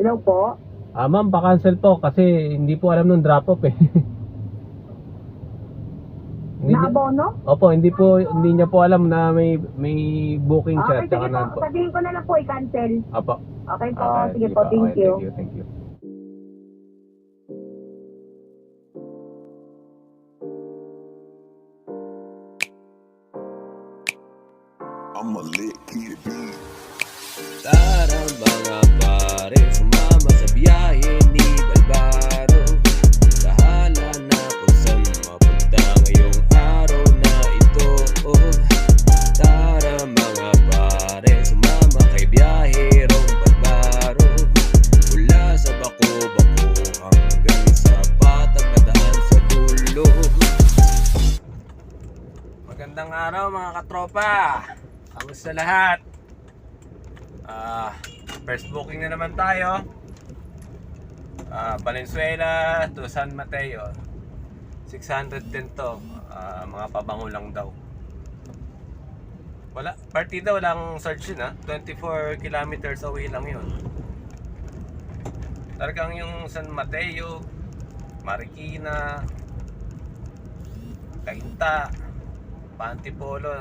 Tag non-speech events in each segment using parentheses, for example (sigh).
Hello po? Ah, ma'am, pa-cancel po kasi hindi po alam nung drop-off eh. (laughs) hindi, Na abono? opo, hindi po, hindi niya po alam na may may booking siya. Okay, sige tsaka po. na po. Sabihin ko na lang po i-cancel. Opo. Okay po, Ah, sige po, thank Okay, you. Thank you, thank you. Magandang araw mga katropa Kamusta lahat? Ah, first booking na naman tayo. Ah, Valenzuela to San Mateo. 610 to. Ah, mga pabango lang daw. Wala, partida walang search yun ah. 24 kilometers away lang yun. Talagang yung San Mateo, Marikina, Cainta, Pantipolo,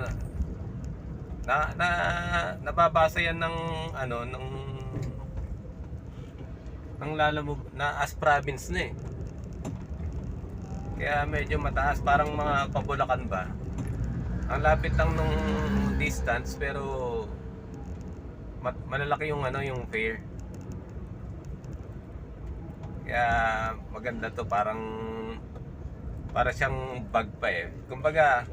na na nababasa yan ng ano ng ng lalamove na as province na eh. Kaya medyo mataas parang mga pabulakan ba. Ang lapit lang nung distance pero mat- malalaki yung ano yung fare. Kaya maganda to parang para siyang bag pa eh. Kumbaga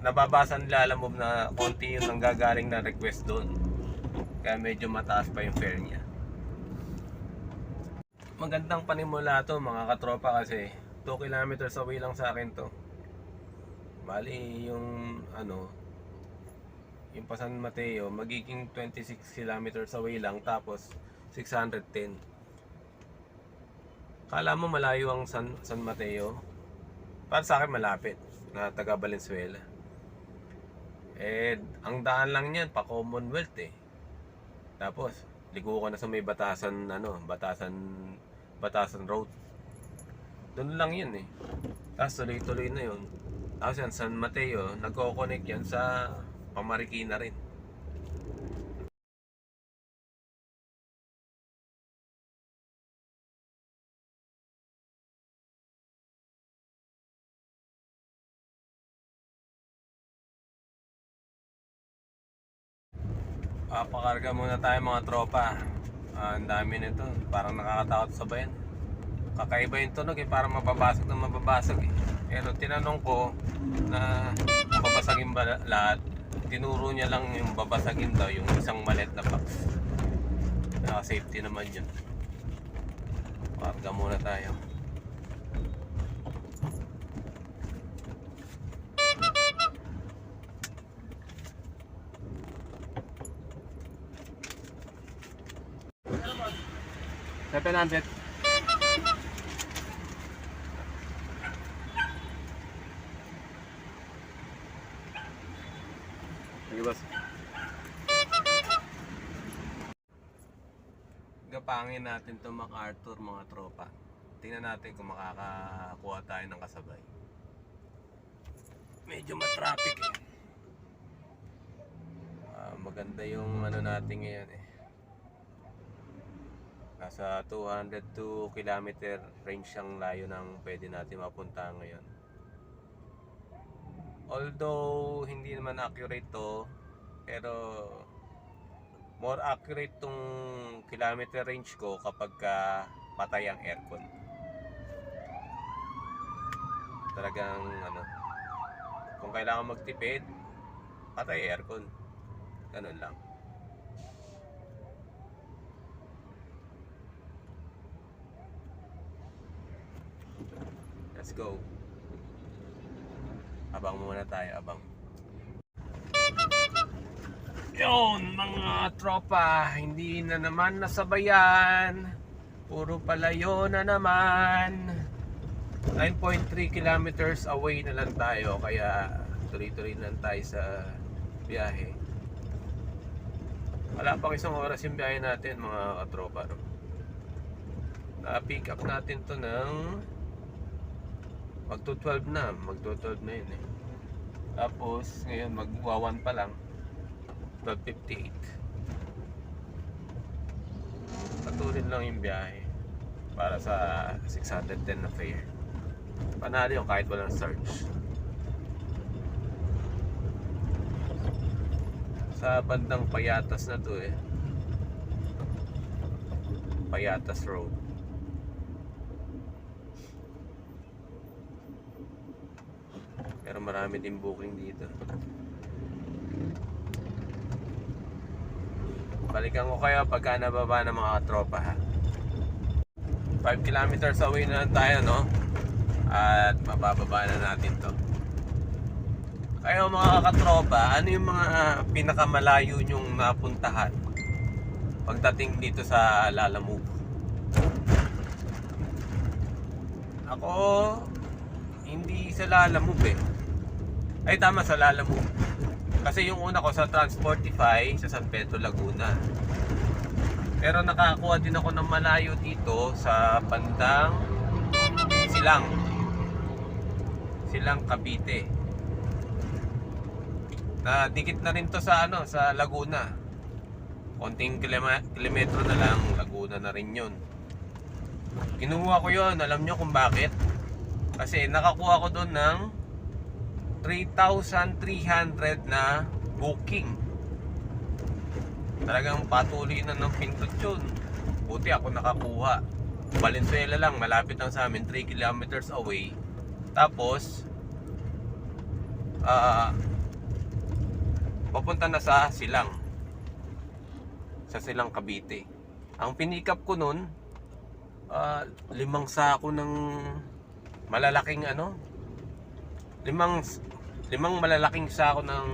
nababasa nila alam mo na konti yung nanggagaling na request doon. Kaya medyo mataas pa yung fare niya. Magandang panimula to mga katropa kasi 2 kilometers away lang sa akin to. Bali yung ano yung pa San Mateo magiging 26 kilometers away lang tapos 610. Kala mo malayo ang San, San Mateo? Para sa akin malapit na taga Valenzuela. Eh, ang daan lang niyan pa Commonwealth eh. Tapos, ligo ka na sa may batasan, ano, batasan, batasan road. Doon lang yun eh. Tapos tuloy-tuloy na yun. Tapos yan, San Mateo, nagko-connect yan sa Pamarikina rin. Papakarga muna tayo mga tropa. Ah, ang dami nito. Parang nakakatakot sa bayan. Kakaiba yung tunog eh. Parang mababasag na mababasag eh. Pero tinanong ko na babasagin ba lahat. Tinuro niya lang yung babasagin daw yung isang malet na box. Naka safety naman yun. Pakarga muna tayo. Seven hundred. Sige, boss. Gapangin natin to MacArthur mga tropa. Tingnan natin kung makakakuha tayo ng kasabay. Medyo matraffic eh. Ah, maganda yung ano natin ngayon eh. Nasa 202 kilometer range ang layo ng pwede natin mapunta ngayon. Although hindi naman accurate to, pero more accurate tong kilometer range ko kapag ka patay ang aircon. Talagang ano, kung kailangan magtipid, patay aircon. Ganun lang. Let's go. Abang muna tayo, abang. Yun, mga tropa, hindi na naman nasabayan. Puro palayo na naman. 9.3 kilometers away na lang tayo, kaya tuloy-tuloy lang tayo sa biyahe. Wala pang isang oras yung biyahe natin, mga katropa. No? Ah, pick up natin to ng magto 12 na, magto 12 na yun eh. Tapos ngayon magwa 1 pa lang. 12.58. Patuloy lang yung biyahe para sa 610 na fare. Panalo yung kahit walang search. Sa bandang Payatas na to eh. Payatas Road. Pero marami din booking dito. Balikan ko kayo pagka nababa ng mga tropa ha. 5 kilometers away na lang tayo no. At mabababa na natin to. Kayo mga katropa, ano yung mga pinakamalayo nyong napuntahan pagdating dito sa Lalamove? Ako, hindi sa Lalamove eh. Ay tama sa Lalamove. Kasi yung una ko sa Transportify sa San Pedro Laguna. Pero nakakuha din ako ng malayo dito sa bandang Silang. Silang Cavite. Na dikit na rin to sa ano, sa Laguna. Konting kilometro na lang, Laguna na rin 'yon. Kinuha ko 'yon, alam nyo kung bakit? Kasi nakakuha ko doon ng 3,300 na booking. Talagang patuloy na ng pindot yun. Buti ako nakakuha. Valenzuela lang, malapit lang sa amin, 3 kilometers away. Tapos, ah, papunta na sa Silang. Sa Silang Cavite. Ang pinikap ko nun, ah, limang sako ng malalaking ano, limang limang malalaking sako ng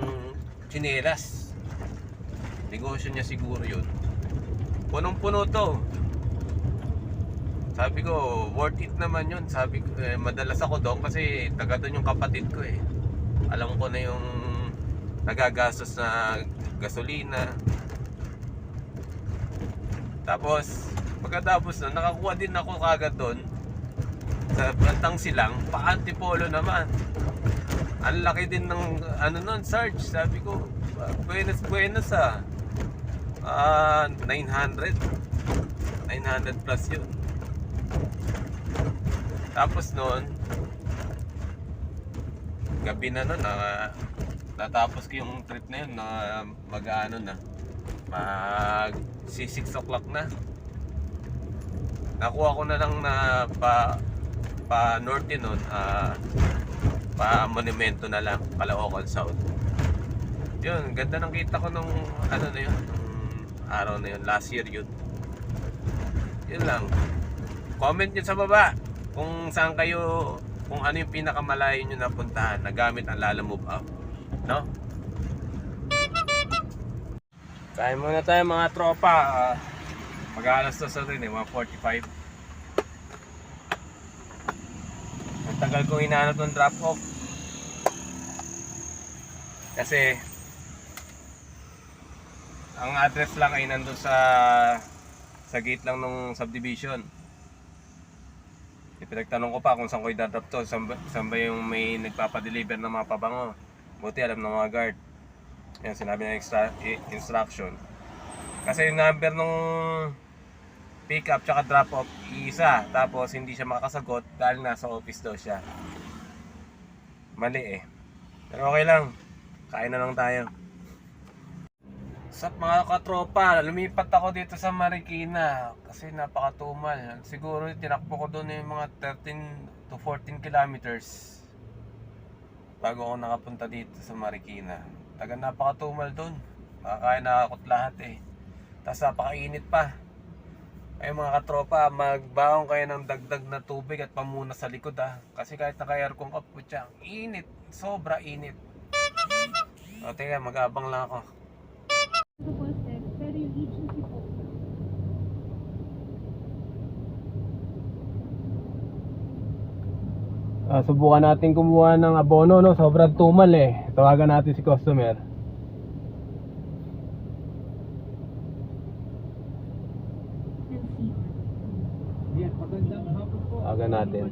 tsinelas. Negosyo niya siguro yun. Punong-puno to. Sabi ko, worth it naman yun. Sabi ko, eh, madalas ako doon kasi taga doon yung kapatid ko eh. Alam ko na yung nagagastos na gasolina. Tapos, pagkatapos na, nakakuha din ako kagad doon sa Bantang Silang, pa-antipolo naman. Ang laki din ng ano nun, Sarge. Sabi ko, buenas buenas ah. Ah, 900. 900 plus yun. Tapos noon, gabi na nun, na, natapos ko yung trip na yun na mag-ano na, mag 6 o'clock na. Nakuha ko na lang na pa pa norte nun, ah, pa monumento na lang, Caloocan South. Yun, ganda ng kita ko nung ano na yun, nung araw na yun, last year yun. Yun lang. Comment nyo sa baba kung saan kayo, kung ano yung pinakamalayo nyo napuntahan na gamit ang Lala Move Up. No? Kain muna tayo mga tropa. Uh, Mag-aalas to sa rin eh, mga 45. Ang tagal kong hinahanap ng drop off. Kasi ang address lang ay nandun sa sa gate lang ng subdivision. Ipinagtanong ko pa kung saan ko i-drop to, saan ba, yung may nagpapadeliver ng mga pabango. Buti alam ng mga guard. Yan, sinabi ng extra, instruction. Kasi yung number nung pick up tsaka drop off isa tapos hindi siya makasagot dahil nasa office daw siya mali eh pero okay lang kain na lang tayo Sup mga katropa, lumipat ako dito sa Marikina kasi napakatumal. Siguro tinakbo ko doon yung mga 13 to 14 kilometers bago ako nakapunta dito sa Marikina. Taga napakatumal doon. Makakain na akot lahat eh. Tapos napakainit pa. Ay mga katropa, magbaon kayo ng dagdag na tubig at pamuna sa likod ah. Kasi kahit naka-aircon ka, putya, ang init. Sobra init. O teka, mag-abang lang ako. Ah, subukan natin kumuha ng abono, no? Sobrang tumal eh. Tawagan natin si customer. Aga natin.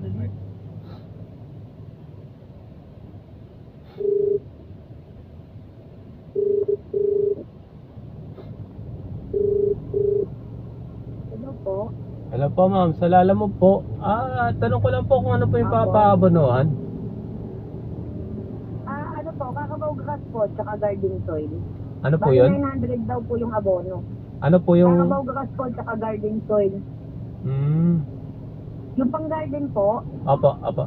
Hello po ma'am, sa lala mo po. Ah, tanong ko lang po kung ano po yung papaabonohan. Ah, ano po, kakabaw grass po, tsaka garden soil. Ano po Bali, yun? 900 daw po yung abono. Ano po yung... Kakabaw grass po, tsaka garden soil. Hmm, Yung pang garden po, Apo, apo.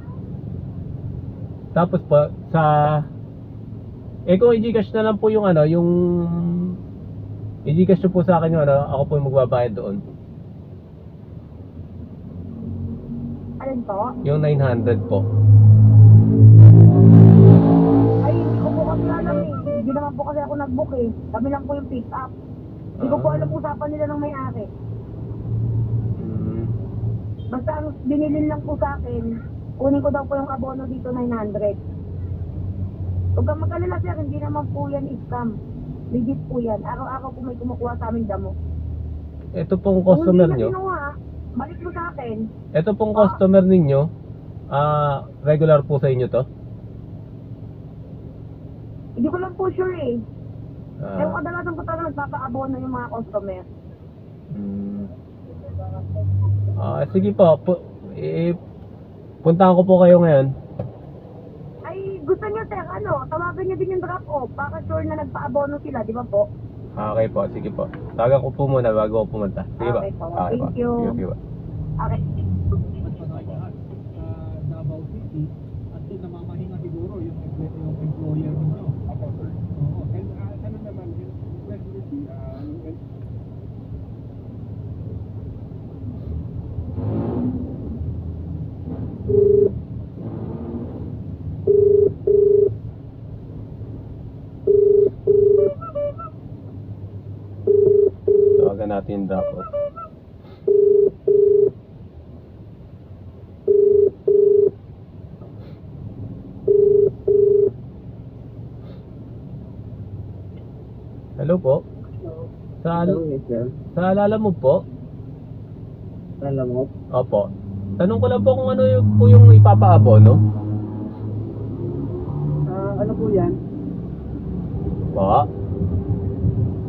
Tapos po, sa... Eh kung i-gcash na lang po yung ano, yung... I-gcash nyo po sa akin yung ano, ako po yung magbabayad doon. Alin po? Yung 900 po. Ay, hindi ko po kasi alam eh. Hindi naman po kasi ako nag-book eh. Kami lang po yung pick up. Hindi ko po Ah. alam usapan nila ng may-ari. Hmm. Basta ang binilin lang po sa akin, kunin ko daw po yung abono dito 900. Huwag kang mag-alala sir, hindi naman po yan scam. Legit po yan. Araw-araw po may kumukuha sa amin damo. Ito pong customer hindi nyo. na kinuha, balik mo sa akin. Ito pong customer ninyo. Ah, regular po sa inyo to. Hindi ko lang po sure eh. Ah, Ewan kadalasan ko talaga nagpapa-abono yung mga customer. hmm. Ah, sige po. pu- eh, puntahan ko po kayo ngayon. Ay, gusto niyo sir, ano, tawagan niyo din yung drop-off. Baka sure na nagpa-abono sila, di ba po? Ah, Okay po, sige po. Tawagan ko po muna bago ako pumunta. Sige ba? Okay po. Thank you. Sige, sige ba? Okay. Davao City at doon namamahinga siguro yung, yung employer ninyo. Ako, sir. Oo. And uh, ano naman, yung flexibility, uh, yung- Tawagan natin drop off. Hello po. Sa, sa alala mo po? Alam mo, Opo. Tanong ko lang po kung ano yung, po yung ipapaabono. ah, ano po yan? Po.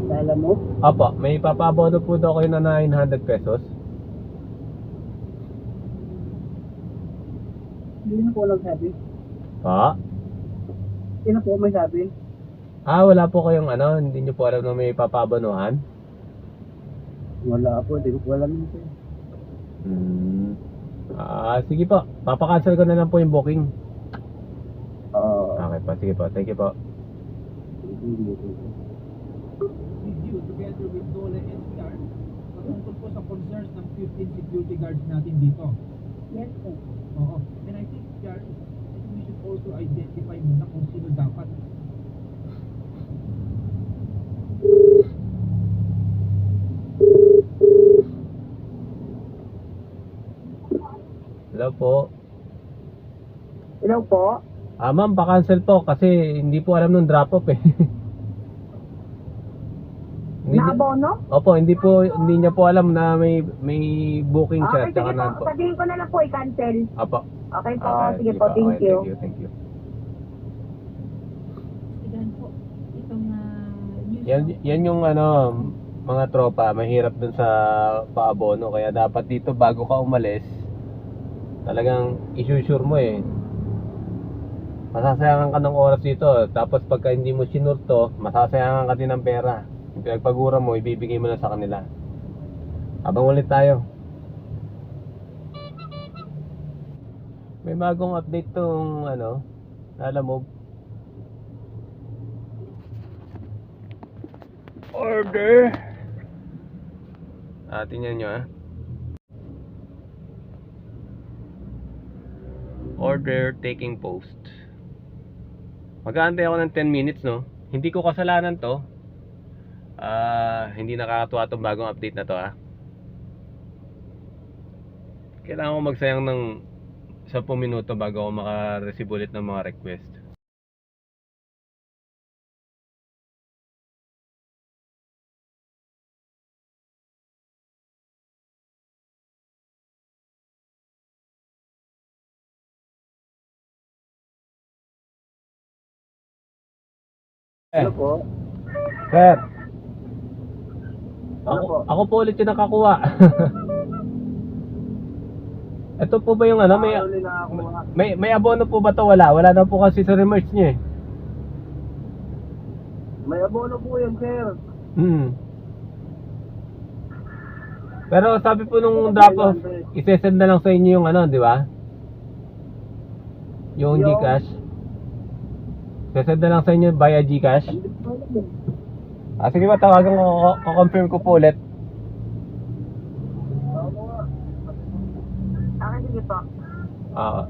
Alam mo? Opo, may ipapaabono po daw kayo na 900 pesos. Hindi na po nagsabi. Po. Hindi na po may sabi. Ah, wala po kayong ano, hindi nyo po alam na may ipapaabonohan? Wala po, hindi ko po alam yun. sir. Hmm. Ah, sige po. Papakancel ko na lang po yung booking. Ah, Okay po, sige po. Thank you po. hindi po. review together with Dole NCR patungkol po sa concerns ng 15 security guards natin dito. Yes, sir. Oo. And I think, think we should also identify muna kung sino dapat. Hello po. Hello po? Ah, ma'am, pa-cancel po kasi hindi po alam nung drop off eh. (laughs) hindi, Na abono? Opo, hindi po hindi niya po alam na may may booking siya Okay, tsaka sige na po. po. Sabihin ko na lang po, i-cancel. Opo. Okay po, Ah, sige po, thank Okay, you. Thank you, thank you. Ilan po itong news. Yan, yan yung ano, mga tropa, mahirap dun sa paabono. Kaya dapat dito bago ka umalis, talagang isusure mo eh. Masasayangan ka ng oras dito. Tapos pagka hindi mo sinurto, masasayangan ka din ng pera. Yung pinagpagura mo, ibibigay mo na sa kanila. Habang ulit tayo. May bagong update tong ano, alam mo, Order! Ah, tingnan nyo ah. Order taking post. Mag-aantay ako ng 10 minutes, no? Hindi ko kasalanan to. Ah, hindi nakakatuwa tong bagong update na to, ah. Kailangan ko magsayang ng 10 minuto bago ako makareceive ulit ng mga request. Ano po? Sir. Ako, po? ako po ulit yung nakakuha. (laughs) Ito po ba yung ano, may, mga... may, may abono po ba to? Wala. Wala na po kasi sa remerge niya eh. May abono po yan, sir. Hmm. Pero sabi po nung drop off, isesend na lang sa inyo yung ano, di ba? Yung Yung- Gcash. Isesend na lang sa inyo via Gcash. Ah, sige ba, tawagan ko, confirm ko po ulit. Okay, sige po. Ah.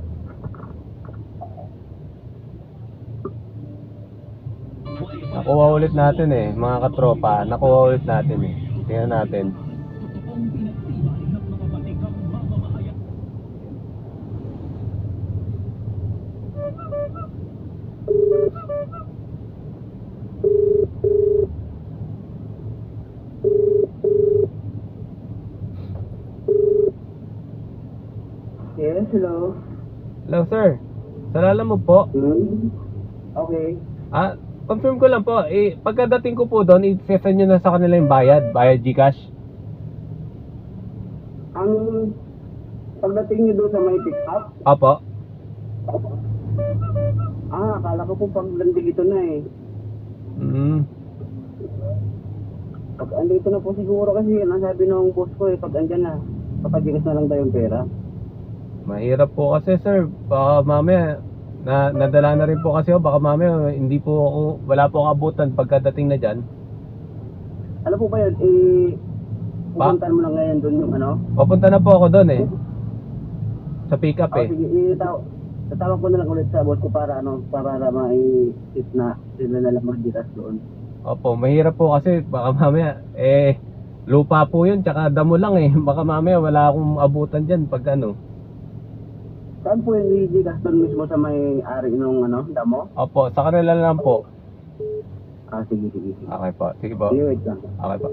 Nakuha ulit natin eh, mga katropa. Nakuha ulit natin eh. Tingnan natin. Salala mo po. Hmm? Okay. Ah, confirm ko lang po. Eh, pagkadating ko po doon, i-sesend nyo na sa kanila yung bayad. Bayad Gcash. Ang pagdating niyo doon sa may pick up, Opo. ah, akala ko po paglandig ito na eh. Mm. Pag andito na po siguro kasi yun ang sabi ng boss ko eh, pag andyan na, papagigas na lang tayo yung pera. Mahirap po kasi sir. Baka mamaya, na, nadala na rin po kasi ako. Baka mamaya, hindi po ako, wala po akong abutan pagkadating na dyan. Ano po ba yun? Eh, pupuntahan mo na ngayon doon yung ano? Papunta na po ako doon eh. Sa pick up Oh, eh. sige, itaw. Tatawag ko na lang ulit sa boss ko para ano, para na mai-sit na sila na lang magdiras doon. Opo, mahirap po kasi baka mamaya, eh, lupa po yun, tsaka damo lang eh. (laughs) Baka mamaya wala akong abutan dyan pag ano. Saan po yung Luigi Gaston mismo sa may ari nung ano, damo? Opo, sa kanila lang po. Ah, sige, sige. sige. Okay po, sige po. Sige, wait lang. Okay po.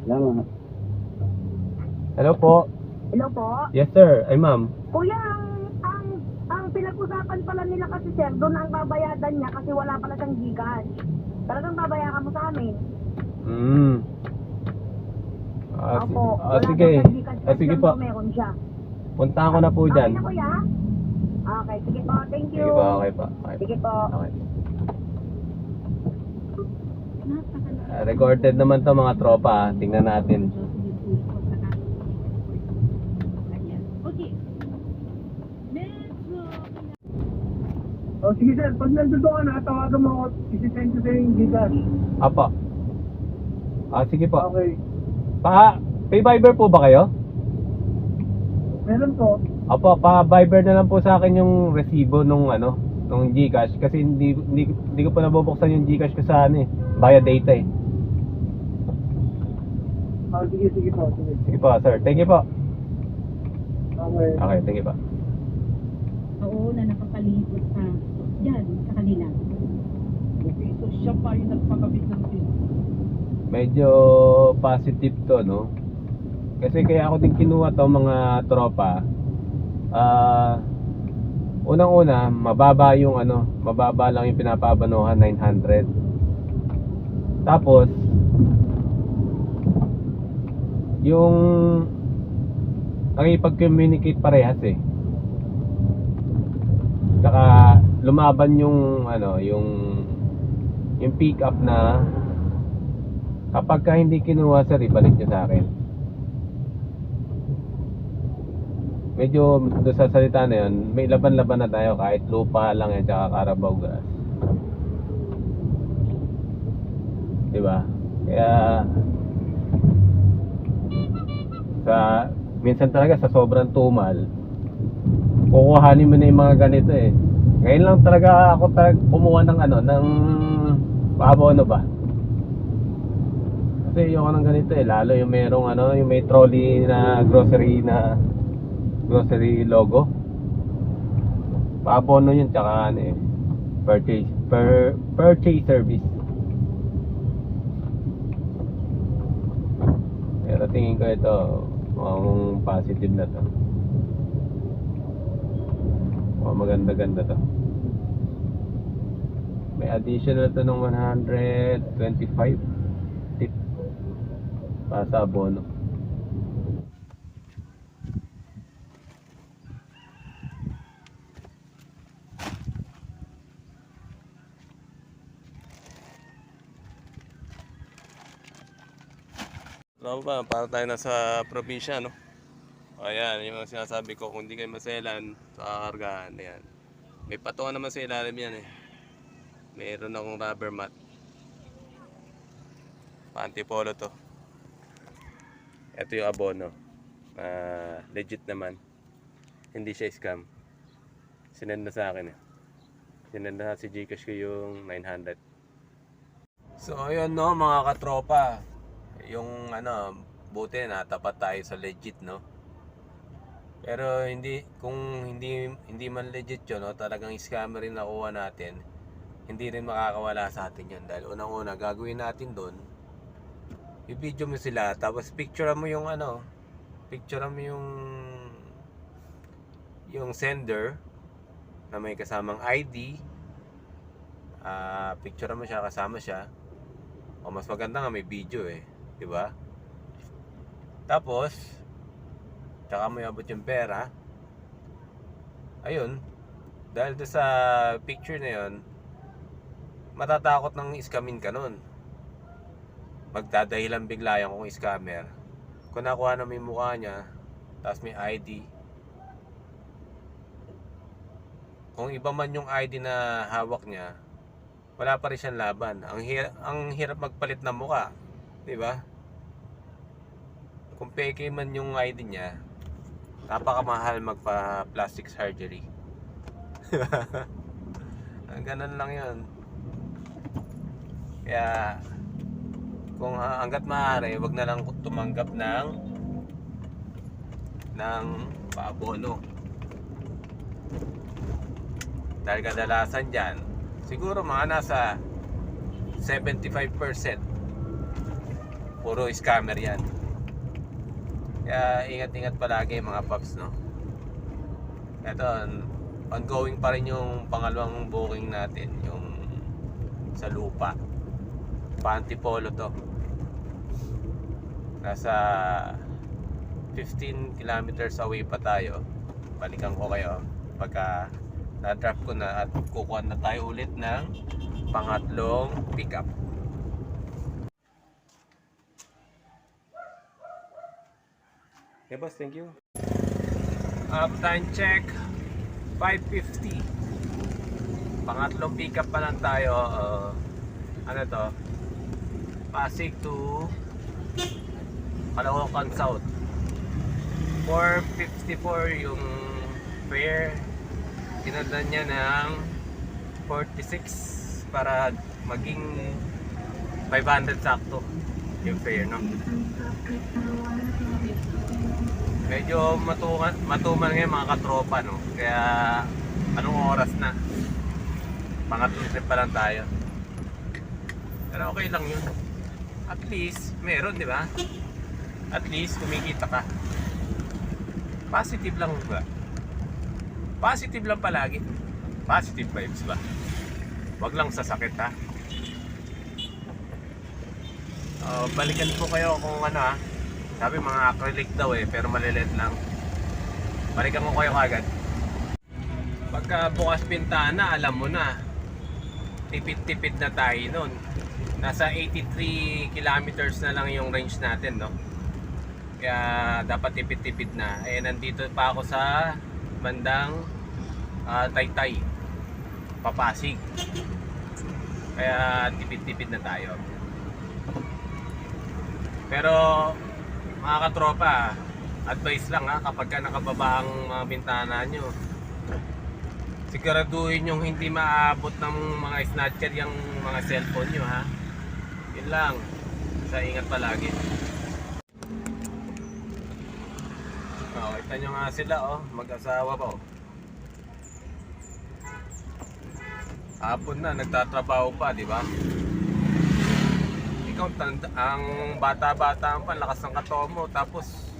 Salamat. Hello po. Hello po? Yes sir, ay ma'am. Kuya, ang, ang, ang pinag-usapan pala nila kasi sir, doon ang babayadan niya kasi wala pala siyang Gcash. Talagang babayaran mo sa amin. Hmm. Ah, si- Opo, ah, wala sige. daw siyang Gcash. Ah, sige po. Meron siya. Puntahan ko na po dyan. Okay na kuya? Okay, sige po. Thank you. Sige po, okay po. Okay. Sige po. Okay. Ah, recorded naman to mga tropa. ah. Tingnan natin. Oh, sige sir, pag nandito ka na, tawagan mo ako, isi-send ko sa yung Gcash. Apo. Ah, sige po. Okay. Pa, pay Viber po ba kayo? Meron po. Apo, pa Viber na lang po sa akin yung resibo nung ano, nung GCash kasi hindi hindi, hindi ko pa nabubuksan yung GCash ko sa ano eh, via data eh. Ah, sige, sige po. Sige. Sige po, sir. Thank you po. Okay. Okay, thank you po. oo na nakapalibot sa dyan sa kanila. Okay, so siya pa yung nagpakabit ng pin. Medyo positive to, no? Kasi kaya ako din kinuha to mga tropa. Ah, unang-una, mababa yung ano, mababa lang yung pinapabanuhan 900. Tapos yung nakipag-communicate parehas eh. Saka lumaban yung ano, yung yung pick up na kapag ka hindi kinuha sir, ibalik nyo sa akin. Medyo doon sa salita na yun, may laban-laban na tayo kahit lupa lang yan tsaka Carabao gas. Diba? Kaya sa minsan talaga sa sobrang tumal kukuhanin mo na yung mga ganito eh. Ngayon lang talaga ako talaga kumuha ng ano, ng pabono ba? Kasi yung ng ganito eh, lalo yung merong ano, yung may trolley na grocery na grocery logo. Pabono yun tsaka ano eh, purchase per purchase service. Pero tingin ko ito, mukhang positive na to. Mukhang maganda-ganda to. May additional to ng 125 tip para sa abono. Ba, para tayo nasa probinsya, no? Ayan, yung sinasabi ko, kung hindi kayo maselan, sa kakargahan, ayan. May patungan naman sa ilalim yan eh. Meron akong rubber mat. Pantipolo to. Ito yung abono. Ah, legit naman. Hindi siya scam. Sinend na sa akin eh. Sinend na si Gcash ko yung 900. So ayun no mga katropa. Yung ano, buti na tapat tayo sa legit no. Pero hindi kung hindi hindi man legit 'yon, no, talagang scammer rin nakuha natin. Hindi rin makakawala sa atin 'yon dahil unang-una gagawin natin doon. I-video mo sila tapos picture mo yung ano, picture mo yung yung sender na may kasamang ID. Ah, picture mo siya kasama siya. O mas maganda nga may video eh, 'di ba? Tapos tsaka mo iabot yung pera. Ayun, dahil doon sa picture na 'yon, matatakot nang iskamin ka nun. Magdadahilan bigla yung kung scammer. Kung nakuha na may mukha niya, tapos may ID. Kung iba man yung ID na hawak niya, wala pa rin siyang laban. Ang hirap, ang hirap magpalit ng muka, 'di ba? Kung peke man yung ID niya, napakamahal magpa plastic surgery. Ang (laughs) ganun lang 'yon. Kaya kung ah, hanggat maaari, wag na lang tumanggap ng ng paabono. Dahil kadalasan dyan, siguro mga nasa 75% puro scammer yan. Kaya ingat-ingat palagi mga paps, no? Ito, ongoing pa rin yung pangalawang booking natin, yung sa lupa. Pantipolo to. Nasa 15 kilometers away pa tayo. Balikan ko kayo pagka na-drop ko na at kukuha na tayo ulit ng pangatlong pickup. Okay boss, thank you. Uptime check 550. Pangatlong pickup pa lang tayo. Uh, ano to? Pasig to Caloocan South. 454 yung fare. Tinanda niya ng 46 para maging 500 sakto yung fare, no? Medyo matuman, matuman ngayon mga katropa, no? Kaya anong oras na? Pangatlong trip pa lang tayo. Pero okay lang yun. At least, meron, di ba? At least, kumikita ka. Positive lang ba? Positive lang palagi. Positive vibes ba? Wag lang sasakit ha. Oh, balikan po kayo kung ano ha. Sabi mga acrylic daw eh, pero maliliit lang. Balikan ko kayo kagad. Pagka bukas pintana, alam mo na. Tipid-tipid na tayo nun. Nasa 83 kilometers na lang yung range natin, no? Kaya dapat tipid-tipid na. Eh, nandito pa ako sa bandang ah, Taytay. Papasig. Kaya tipid-tipid na tayo. Pero mga katropa, advice lang ha kapag ka nakababa ang mga bintana nyo. Siguraduhin yung hindi maabot ng mga snatcher yung mga cellphone nyo ha. Yun lang. Sa ingat palagi. Oh, kita nyo nga sila oh, mag-asawa pa oh. Hapon na, nagtatrabaho pa, di ba? Ikaw, ang bata-bata pa, lakas ng katawan mo, tapos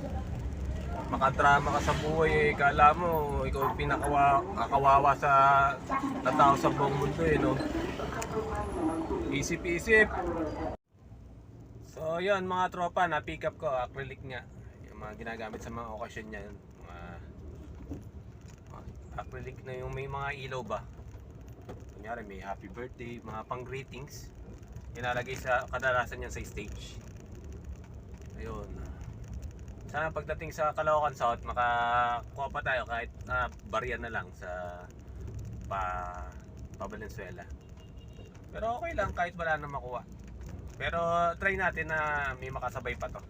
makadrama ka sa buhay eh. Kala mo, ikaw yung pinakawa, kakawawa sa na tao sa buong mundo eh, no? Isip-isip. So, yun mga tropa, na-pick up ko, acrylic nga. Yung mga ginagamit sa mga okasyon niya. Mga acrylic na yung may mga ilaw ba. Kunyari, may happy birthday, mga pang Inalagay sa kadalasan yan sa stage. Ayun. Sana pagdating sa Caloocan South, makakuha pa tayo kahit uh, barya na lang sa pa, pa Valenzuela. Pero okay lang kahit wala na makuha. Pero try natin na may makasabay pa to.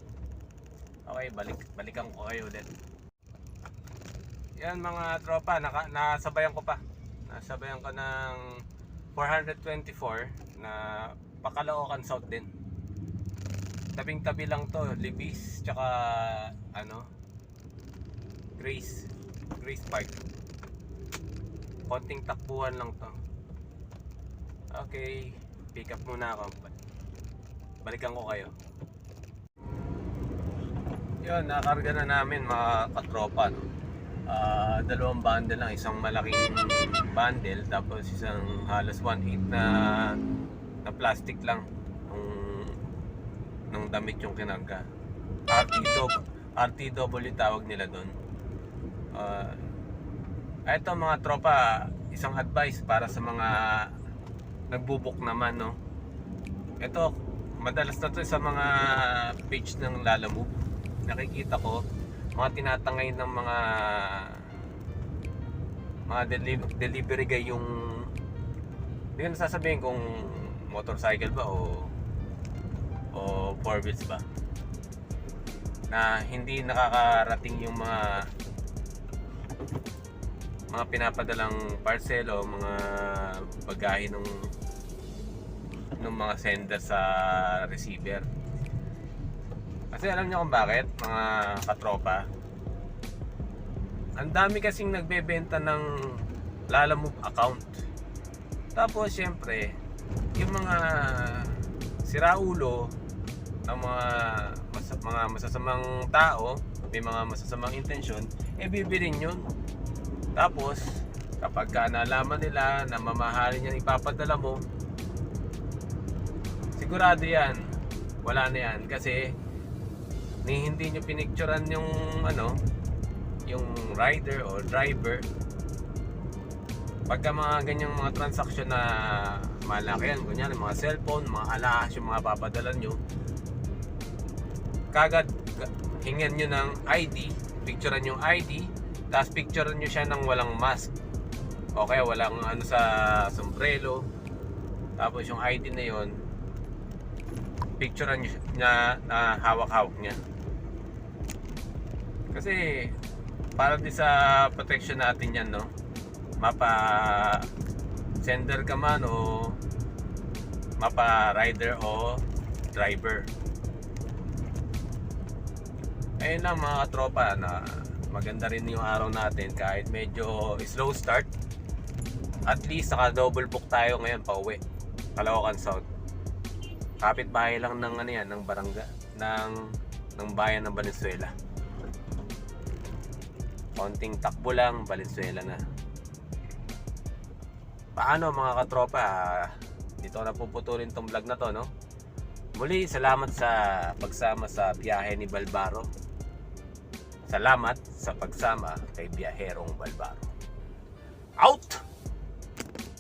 Okay, balik balikan ko kayo ulit. Yan mga tropa, naka, nasabayan ko pa. Nasabayan ko ng 424 na Pakaloocan South din. Tabing tabi lang to, Libis tsaka ano Grace Grace Park. Konting takbuhan lang to. Okay, pick up muna ako. Balikan ko kayo. Yun, nakarga na namin mga katropa. No? Ah, dalawang bundle lang, isang malaking bundle tapos isang halos 1.8 na na plastic lang ng ng damit yung kinarga. RTW, RTW tawag nila doon. Ah, ito mga tropa, isang advice para sa mga nagbubuk naman no. Ito, madalas na to sa mga page ng Lalamove. Nakikita ko mga tinatangay ng mga mga deli- delivery guy yung hindi ko nasasabihin kung motorcycle ba o o four wheels ba na hindi nakakarating yung mga mga pinapadalang parcel o mga bagahe ng ng mga sender sa receiver. Kasi alam niyo kung bakit, mga katropa. Ang dami kasing nagbebenta ng Lalamove account. Tapos syempre, yung mga siraulo ng mga mas, mga masasamang tao, may mga masasamang intensyon, eh bibilin yun. Tapos, kapag ka nalaman nila na mamahalin yan ipapadala mo, sigurado yan, wala na yan. Kasi, ni hindi nyo pinicturean yung ano, yung rider o driver, pagka mga ganyang mga transaksyon na malaki yan, kunyari mga cellphone, mga alahas yung mga papadala nyo, kagad ka- hingan nyo ng ID, picturean yung ID, tapos picturean nyo siya ng walang mask. O kaya walang ano sa sombrero. Tapos yung ID na yon picturean nyo na, na hawak-hawak niya. Kasi para din sa protection natin yan, no? Mapa sender ka man o mapa rider o driver. Ayun lang mga tropa na maganda rin yung araw natin kahit medyo slow start. At least naka double book tayo ngayon pa uwi. Caloocan South. Kapit bahay lang ng ano yan, ng barangga, ng ng bayan ng Valenzuela. Konting takbo lang, Valenzuela na. Paano mga katropa? Dito na puputulin tong vlog na to, no? Muli, salamat sa pagsama sa biyahe ni Balbaro. Salamat sa pagsama kay Biyaherong Balbaro. Out!